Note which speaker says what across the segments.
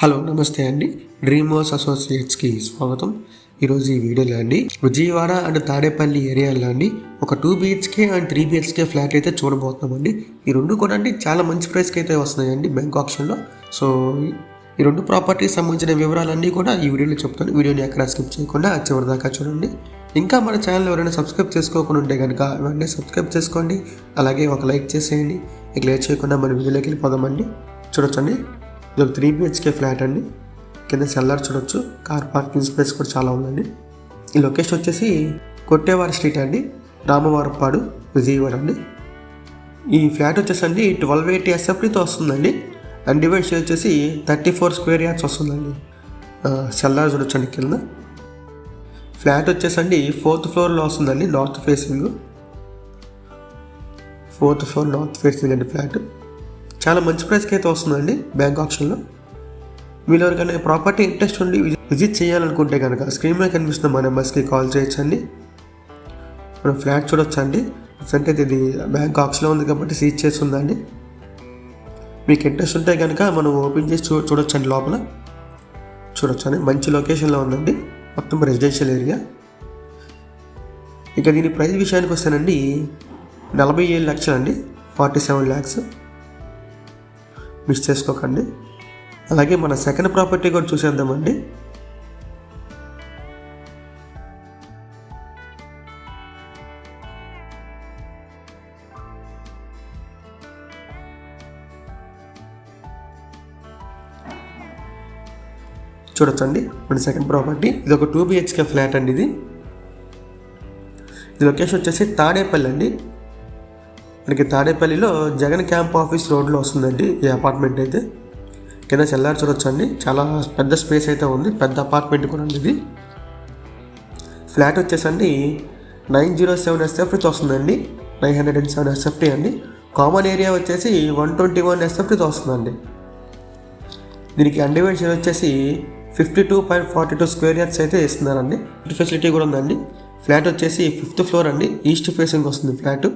Speaker 1: Hello నమస్తే అండి. Dream house అసోసియేట్స్కి స్వాగతం. ఈరోజు ఈ వీడియోలో అండి విజయవాడ అండ్ తాడేపల్లి ఏరియాలో అండి ఒక two BHK and three BHK flat అయితే చూడబోతున్నామండి. ఈ రెండు కూడా అండి చాలా మంచి ప్రైస్కి అయితే వస్తున్నాయండి బ్యాంక్ ఆప్షన్లో. సో ఈ రెండు ప్రాపర్టీకి సంబంధించిన వివరాలన్నీ కూడా ఈ వీడియోలో చెప్తాను. వీడియోని ఎక్కడ స్కిప్ చేయకుండా చివరి దాకా చూడండి. ఇంకా మన ఛానల్ ఎవరైనా సబ్స్క్రైబ్ చేసుకోకుండా ఉంటే కనుక వెంటనే సబ్స్క్రైబ్ చేసుకోండి. అలాగే ఒక లైక్ చేసేయండి. ఇక లేట్ చేయకుండా మన వీడియోలోకి వెళ్ళిపోదామండి. చూడొచ్చండి. ఇది ఒక త్రీ బిహెచ్కే ఫ్లాట్ అండి. కింద సెల్లార్ చూడొచ్చు. కార్ పార్కింగ్ స్పేస్ కూడా చాలా ఉందండి. ఈ లొకేషన్ వచ్చేసి కొట్టేవారి స్ట్రీట్ అండి. రామవారపాడు విజయవాడ అండి. ఈ ఫ్లాట్ వచ్చేసండి ట్వెల్వ్ ఎయిటీ ఎస్ఎఫ్టీతో వస్తుందండి. అండ్ డివైడ్ వచ్చేసి థర్టీ ఫోర్ స్క్వేర్ యార్డ్స్ వస్తుందండి సెల్లార్ చూడొచ్చండి కింద. ఫ్లాట్ వచ్చేసండి ఫోర్త్ ఫ్లోర్లో వస్తుందండి north facing fourth floor north facing అండి ఫ్లాట్ చాలా మంచి ప్రైస్కి అయితే వస్తుందండి బ్యాంక్ ఆప్షన్లో. మీరు ఎవరికైనా ప్రాపర్టీ ఇంట్రెస్ట్ ఉండి విజిట్ చేయాలనుకుంటే కనుక స్క్రీన్ మీద కనిపిస్తున్న మా నెంబర్స్కి కాల్ చేయొచ్చండి. మనం ఫ్లాట్ చూడొచ్చండి. అంటే ఇది బ్యాంక్ ఆప్షన్లో ఉంది కాబట్టి సీజ్ చేసి మీకు ఇంట్రెస్ట్ ఉంటే కనుక మనం ఓపెన్ చేసి చూ చూడొచ్చండి లోపల. చూడొచ్చండి. మంచి లొకేషన్లో ఉందండి. మొత్తం రెసిడెన్షియల్ ఏరియా. ఇక దీని ప్రైస్ విషయానికి వస్తానండి. నలభై ఏడు లక్షలండి. ఫార్టీ సెవెన్ ల్యాక్స్ మిస్ చేసుకోకండి. అలాగే మన సెకండ్ ప్రాపర్టీ కూడా చూసేద్దామండి. చూడొచ్చండి మన సెకండ్ ప్రాపర్టీ ఇది ఒక టూ బిహెచ్కే ఫ్లాట్ అండి ఇది. ఇది లొకేషన్ వచ్చేసి తాడేపల్లి అండి. మనకి తాడేపల్లిలో జగన్ క్యాంప్ ఆఫీస్ రోడ్లో వస్తుందండి ఈ అపార్ట్మెంట్ అయితే. కింద చెల్లారి చూడొచ్చండి. చాలా పెద్ద స్పేస్ అయితే ఉంది. పెద్ద అపార్ట్మెంట్ కూడా ఉంది ఇది. ఫ్లాట్ వచ్చేసండి నైన్ జీరో సెవెన్ ఎస్ఎఫ్టీతో వస్తుందండి. Nine hundred and seven SFT అండి. కామన్ ఏరియా వచ్చేసి వన్ ట్వంటీ వన్ ఎస్ఎఫ్టీతో వస్తుందండి. దీనికి అండివైడ్ వచ్చేసి fifty two point forty two square yards అయితే ఇస్తున్నారండి. ఫెసిలిటీ కూడా ఉందండి. ఫ్లాట్ వచ్చేసి ఫిఫ్త్ ఫ్లోర్ అండి. ఈస్ట్ ఫేసింగ్ వస్తుంది ఫ్లాట్.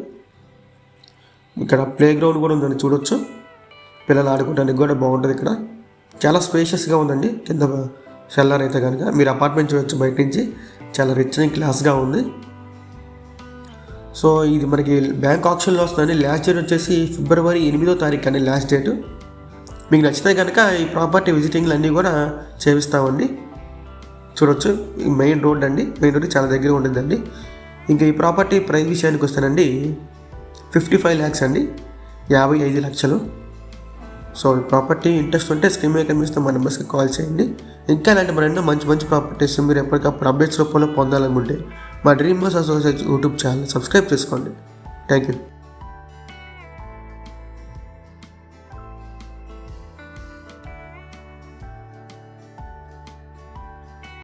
Speaker 1: ఇక్కడ ప్లే గ్రౌండ్ కూడా ఉందండి చూడొచ్చు. పిల్లలు ఆడుకోవడానికి కూడా బాగుంటుంది ఇక్కడ. చాలా స్పేషియస్గా ఉందండి కింద షెల్లర్ అయితే కనుక. మీరు అపార్ట్మెంట్ చూడొచ్చు బయట నుంచి. చాలా రిచ్ అండ్ క్లాస్గా ఉంది. సో ఇది మనకి బ్యాంక్ ఆప్షన్లో వస్తుందండి. లాస్ట్ డేట్ వచ్చేసి ఫిబ్రవరి ఎనిమిదో తారీఖు అండి లాస్ట్ డేటు మీకు నచ్చితే కనుక ఈ ప్రాపర్టీ విజిటింగ్లు అన్నీ కూడా చేపిస్తామండి. చూడొచ్చు. మెయిన్ రోడ్ అండి. మెయిన్ రోడ్ చాలా దగ్గర ఉంటుందండి. ఇంకా ఈ ప్రాపర్టీ ప్రైస్ విషయానికి వస్తానండి. ఫిఫ్టీ ఫైవ్ ల్యాక్స్ అండి. యాభై ఐదు లక్షలు. సో ఈ ప్రాపర్టీ ఇంట్రెస్ట్ ఉంటే స్క్రీన్ మీద కనిపిస్తే మా నెంబర్స్కి కాల్ చేయండి. ఇంకా ఇలాంటి మరెన్నో మంచి మంచి ప్రాపర్టీస్ మీరు ఎప్పటికప్పుడు అప్డేట్స్ రూపంలో పొందాలనుకుంటే మా Dream Bus Associate YouTube channel subscribe చేసుకోండి. Thank you